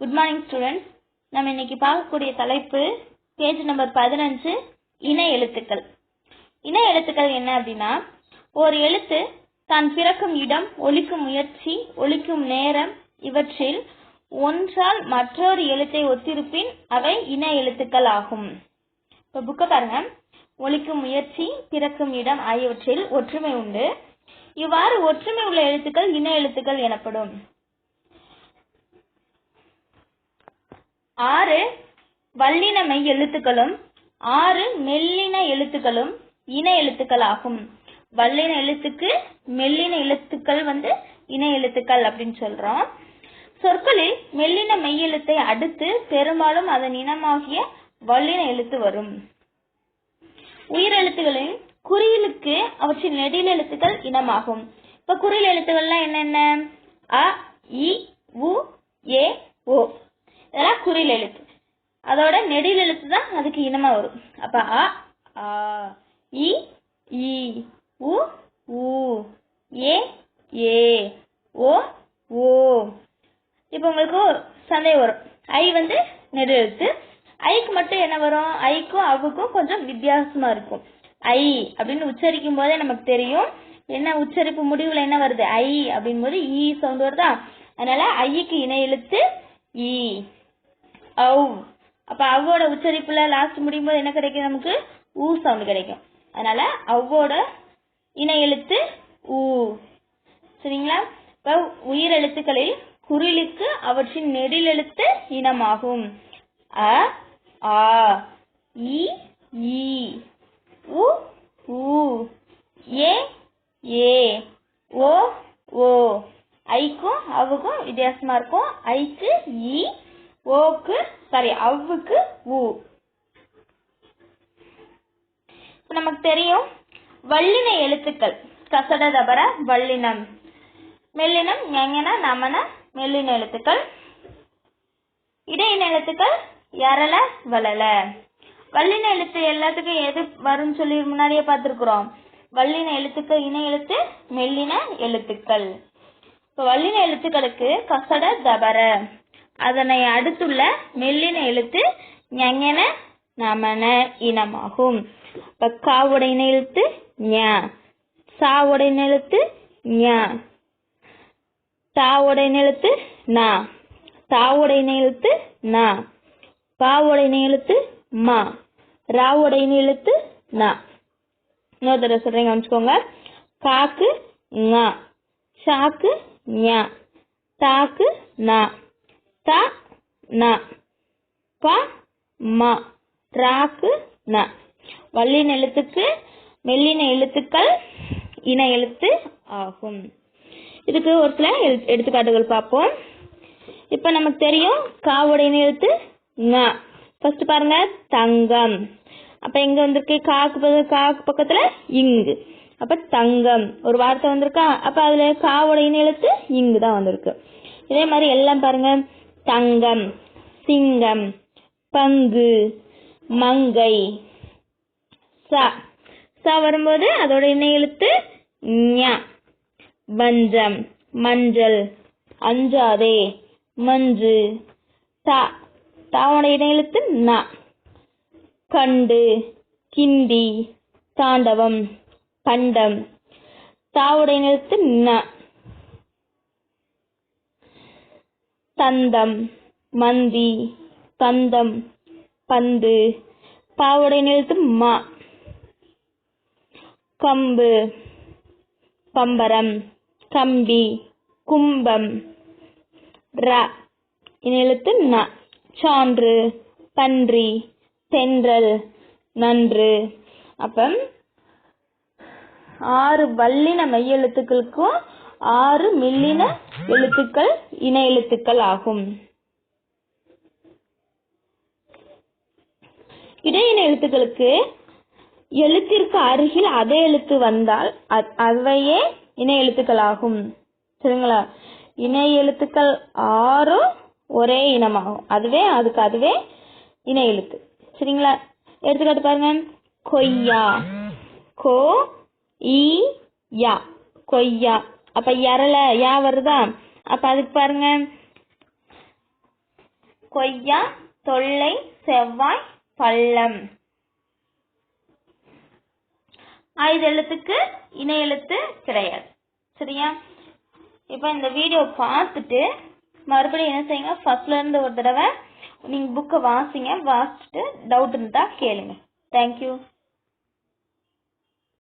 Good morning students நம்ம இன்னைக்கு பார்க்கக்கூடிய தலைப்பு பேஜ் நம்பர் பதினஞ்சு இணை எழுத்துக்கள். இணை எழுத்துக்கள் என்ன அப்படின்னா ஒரு எழுத்து தான் பிறக்கும் இடம் ஒலிக்கும் முயற்சி ஒலிக்கும் நேரம் இவற்றில் ஒன்றால் மற்றொரு எழுத்தை ஒத்திருப்பின் அவை இணை எழுத்துக்கள் ஆகும். இப்போ புக்கை பாருங்க. ஒலிக்கும் முயற்சி பிறக்கும் இடம் ஆகியவற்றில் ஒற்றுமை உண்டு. இவ்வாறு ஒற்றுமை உள்ள எழுத்துக்கள் இணை எழுத்துக்கள் எனப்படும். ஆறு வல்லின மெய் எழுத்துக்களும் ஆறு மெல்லின எழுத்துக்களும் இன எழுத்துக்கள் ஆகும் வல்லின எழுத்துக்கு மெல்லின எழுத்துக்கள் வந்து இன எழுத்துக்கள் அப்படின்னு சொல்றோம். சொற்களில் மெல்லின மெய் எழுத்தை அடுத்து பெரும்பாலும் அதன் இனமாகிய வல்லின எழுத்து வரும். உயிரெழுத்துகளின் குறியிலுக்கு அவற்றின் நெடில் எழுத்துக்கள் இனமாகும். இப்ப குறில் எழுத்துக்கள்லாம் என்னென்ன? அ இ உ ஏ ஓ. இதெல்லாம் குறில் எழுத்து. அதோட நெடில் எழுத்து தான் அதுக்கு இனமா வரும். அப்ப அ ஆ இ ஈ உ ஊ ஏ ஏ ஓ ஓ. இப்போ உங்களுக்கு சந்தேகம் வரும். ஐ வந்து நெடு எழுத்து. ஐக்கு மட்டும் என்ன வரும்? ஐக்கும் அவுக்கும் கொஞ்சம் வித்தியாசமா இருக்கும். ஐ அப்படின்னு உச்சரிக்கும் போதே நமக்கு தெரியும். என்ன உச்சரிப்பு முடிவுல என்ன வருது? ஐ அப்படின் போது ஈ சவுண்ட் வருதா? அதனால ஐக்கு இணை எழுத்து ஈ அவ் அப்ப அவ்வோட உச்சரிப்புல லாஸ்ட் முடியும் போது என்ன கிடைக்கும் நமக்கு? ஊ சவுண்ட் கிடைக்கும். அதனால அவ்வோட இணை எழுத்து ஊ. சரிங்களா? இப்ப உயிர் எழுத்துக்களில் குரிலுக்கு அவற்றின் நெடில் எழுத்து இனமாகும். அ ஆ இ ஈ உ ஊ ஏ ஏ ஓ ஓ. ஐக்கும் அவுக்கும் வித்தியாசமா இருக்கும். ஐக்கு ஈ ஓக்கு சாரி அவ்வுக்கு ஊ நமக்கு தெரியும் வல்லின எழுத்துக்கள். கசட தபர வல்லினம் மெல்லினம் எங்கன நமன மெல்லின எழுத்துக்கள். இடையின எழுத்துக்கள் எரல வளல வல்லின எழுத்து எல்லாத்துக்கும் எது வரும்னு சொல்லி முன்னாடியே பார்த்துருக்குறோம். வல்லின எழுத்துக்கள் இணை எழுத்து மெல்லின எழுத்துக்கள். இப்போ வல்லின எழுத்துக்களுக்கு கசட தபர. அதனை அடுத்துள்ள மெல்லின எழுத்து ஞங்கன நமன இனமாகும். இப்ப காவுடையின எழுத்து ஞ. சாவோட எழுத்து ஞ. தாவோட எழுத்து நா. தாவுடையின எழுத்து நா. பாவோட எழுத்து மா. ராவோட எழுத்து நா. இன்னொரு தடவை சொல்றேன் கவனிச்சுக்கோங்க. காக்கு ங. சாக்கு ஞா. தாக்கு நா. த ந. ப ம. ராக்கு ந. வல்லின எழுத்துக்கு மெல்லின எழுத்துக்கள் இன எழுத்து ஆகும். இதுக்கு ஒரு சில எடுத்துக்காட்டுகள் பார்ப்போம். இப்ப நமக்கு தெரியும் காவோட இன எழுத்து ங. ஃபர்ஸ்ட் பாருங்க தங்கம். அப்ப எங்க வந்திருக்கு? காக்கு காக்கு பக்கத்துல இங்கு. அப்ப தங்கம். ஒரு வார்த்தை வந்திருக்கா? அப்ப அதுல காவோட இன எழுத்து இங்கு தான் வந்திருக்கு. இதே மாதிரி எல்லாம் பாருங்க. தங்கம் சிங்கம் பங்கு மங்கை. ச. ச வரும்போது அதோட இணை எழுத்து ஞ. பஞ்சம் மஞ்சள். அஞ்சாதே மஞ்சு. தா. தாவோட இணை எழுத்து ந. கண்டு கிண்டி தாண்டவம் பண்டம். தாவோட இணை எழுத்து ந. தந்தம் மந்தி தந்தம் பந்து பாவடை நிறுத்து மா கம்பு பம்பரம் கம்பி கும்பம் ர இனெழுத்து ந சான்று பன்றி தென்றல் நன்று. அப்ப ஆறு வல்லின மெய்யெழுத்துக்களுக்கும் ஆறு மில்லின எழுத்துக்கள் இணை எழுத்துக்கள் ஆகும். இடையின எழுத்துக்களுக்கு எழுத்திற்கு அருகில் அதே எழுத்து வந்தால் அவையே இணை எழுத்துக்கள் ஆகும். சரிங்களா? இணை எழுத்துக்கள் ஆறும் ஒரே இனமாகும். அதுவே அதுக்கு அதுவே இணை எழுத்து. சரிங்களா? எடுத்துக்காட்டு பாருங்க. கொய்யா. கோ ஈ யா. கொய்யா. அப்ப எரல யா வருதா? அப்ப அதுக்கு பாருங்க. கொய்யா தொல்லை செவ்வாய் பள்ளம். ஆயுத எழுத்துக்கு இணை எழுத்து கிடையாது. சரியா? இப்போ இந்த வீடியோ பார்த்துட்டு மறுபடியும் என்ன செய்யுங்க? ஃபர்ஸ்ட்ல இருந்து ஒரு தடவை நீங்க புக்கை வாசிங்க. வாசிச்சுட்டு டவுட் இருந்தா கேளுங்க. தேங்க்யூ